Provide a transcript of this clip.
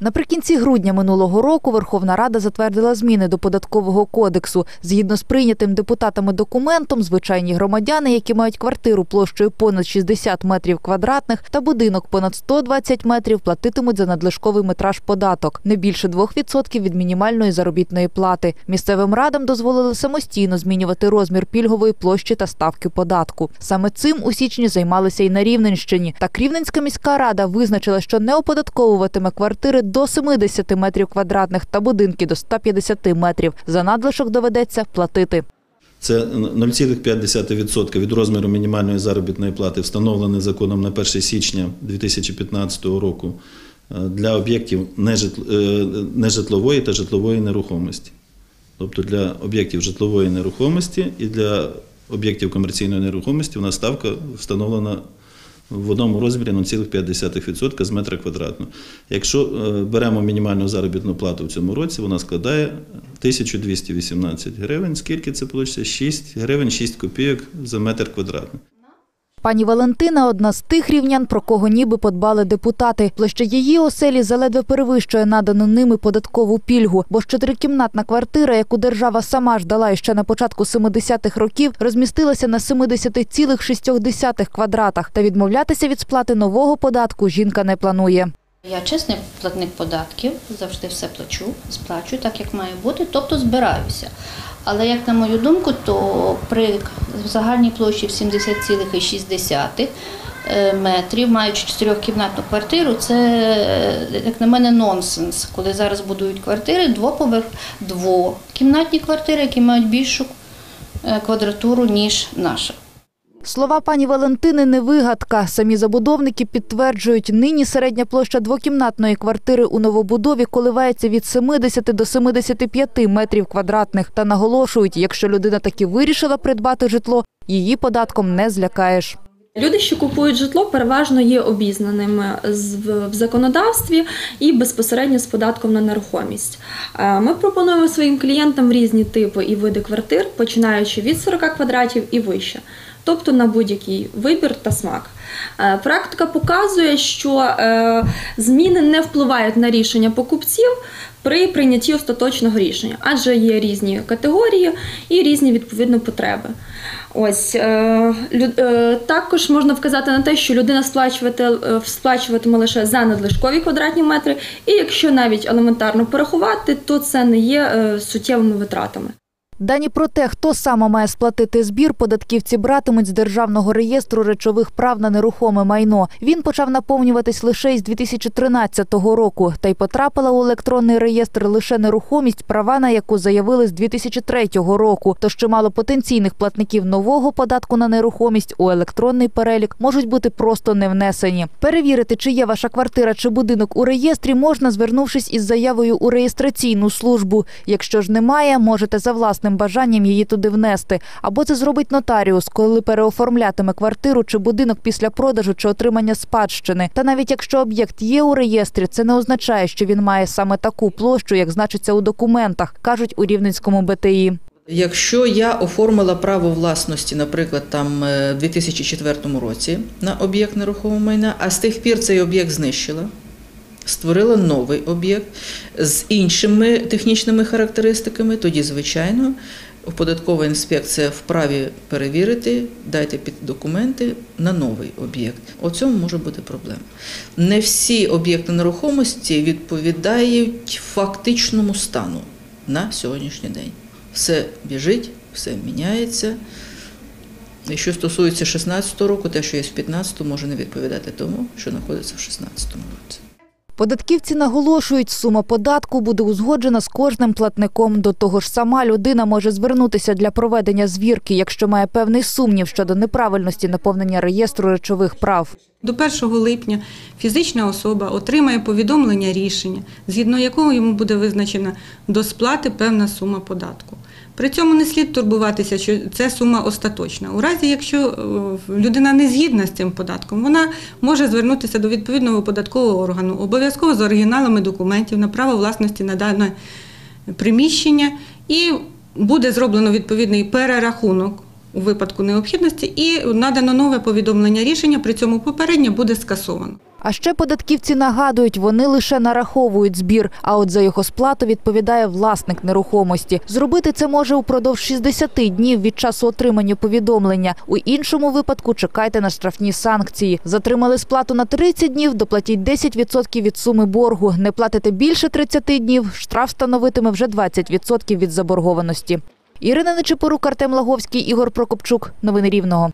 Наприкінці грудня минулого року Верховна Рада затвердила зміни до податкового кодексу. Згідно з прийнятим депутатами документом, звичайні громадяни, які мають квартиру площею понад 60 метрів квадратних та будинок понад 120 метрів, платитимуть за надлишковий метраж податок не більше 2% від мінімальної заробітної плати. Місцевим радам дозволили самостійно змінювати розмір пільгової площі та ставки податку. Саме цим у січні займалися і на Рівненщині. Так Рівненська міська рада визначила, що не оподатковуватиме квартири до 70 метрів квадратних та будинки до 150 метрів. За надлишок доведеться платити. Це 0,5% від розміру мінімальної заробітної плати, встановлений законом на 1 січня 2015 року е, для об'єктів е, нежитлової та житлової нерухомості. Тобто для об'єктів житлової нерухомості і для об'єктів комерційної нерухомості у нас ставка встановлена в одному розмірі 0,5% з метра квадратного. Якщо е, беремо мінімальну заробітну плату в цьому році, вона складає 1218 гривень. Скільки це вийде? 6 гривень 6 копійок за метр квадратний. Пані Валентина одна з тих рівнян, про кого ніби подбали депутати. Площа її оселі заледве перевищує надану ними податкову пільгу, бо ж чотирикімнатна квартира, яку держава сама ж дала ще на початку 70-х років, розмістилася на 70,6 квадратах. Та відмовлятися від сплати нового податку жінка не планує. Я чесний платник податків, завжди все плачу, сплачую так, як має бути, тобто збираюся. Але як на мою думку, то при загальній площі в 70,6 е, метрів, маючи чотирьохкімнатну квартиру, це, е, як на мене, нонсенс. Коли зараз будують квартири, двоповерх, двокімнатні квартири, які мають більшу е, квадратуру, ніж наша. Слова пані Валентини не вигадка. Самі забудовники підтверджують, нині середня площа двокімнатної квартири у новобудові коливається від 70 до 75 метрів квадратних. Та наголошують, якщо людина таки вирішила придбати житло, її податком не злякаєш. Люди, що купують житло, переважно є обізнаними в законодавстві і безпосередньо з податком на нерухомість. Е, Ми пропонуємо своїм клієнтам різні типи і види квартир, починаючи від 40 квадратів і вище, тобто на будь-який вибір та смак. Е, Практика показує, що е, зміни не впливають на рішення покупців при прийнятті остаточного рішення, адже є різні категорії і різні відповідно потреби. Ось е, також можна вказати на те, що людина сплачувати, сплачуватиме лише за надлишкові квадратні метри, і якщо навіть елементарно порахувати, то це не є суттєвими витратами. Дані про те, хто саме має сплатити збір, податківці братимуть з Державного реєстру речових прав на нерухоме майно. Він почав наповнюватись лише із 2013 року, та й потрапила у електронний реєстр лише нерухомість, права на яку заявили з 2003 року. Тож чимало потенційних платників нового податку на нерухомість у електронний перелік можуть бути просто не внесені. Перевірити, чи є ваша квартира чи будинок у реєстрі, можна звернувшись із заявою у реєстраційну службу. Якщо ж немає, можете за власним бажанням її туди внести. Або це зробить нотаріус, коли переоформлятиме квартиру чи будинок після продажу чи отримання спадщини. Та навіть якщо об'єкт є у реєстрі, це не означає, що він має саме таку площу, як значиться у документах, кажуть у Рівненському БТІ. Якщо я оформила право власності, наприклад, там е, в 2004 році на об'єкт нерухомого майна, а з тих пір цей об'єкт знищила, створила новий об'єкт з іншими технічними характеристиками, тоді, звичайно, податкова інспекція вправі перевірити, дайте під документи на новий об'єкт. У цьому може бути проблема. Не всі об'єкти нерухомості відповідають фактичному стану на сьогоднішній день. Все біжить, все міняється. І що стосується 16 року, те, що є в 15, може не відповідати тому, що знаходиться в 16 році. Податківці наголошують, сума податку буде узгоджена з кожним платником. До того ж, сама людина може звернутися для проведення звірки, якщо має певний сумнів щодо неправильності наповнення реєстру речових прав. До 1 липня фізична особа отримає повідомлення рішення, згідно якого йому буде визначена до сплати певна сума податку. При цьому не слід турбуватися, що це сума остаточна. У разі, якщо е, людина не згідна з цим податком, вона може звернутися до відповідного податкового органу, обов'язково з оригіналами документів на право власності на дане приміщення, і буде зроблено відповідний перерахунок у випадку необхідності, і надано нове повідомлення рішення. При цьому попереднє буде скасовано. А ще податківці нагадують, вони лише нараховують збір, а от за його сплату відповідає власник нерухомості. Зробити це може упродовж 60 днів від часу отримання повідомлення. У іншому випадку чекайте на штрафні санкції. Затримали сплату на 30 днів, доплатіть 10% від суми боргу. Не платите більше 30 днів, штраф становитиме вже 20% від заборгованості. Ірина Нечепорук, Артем Лаговський, Ігор Прокопчук. Новини Рівного.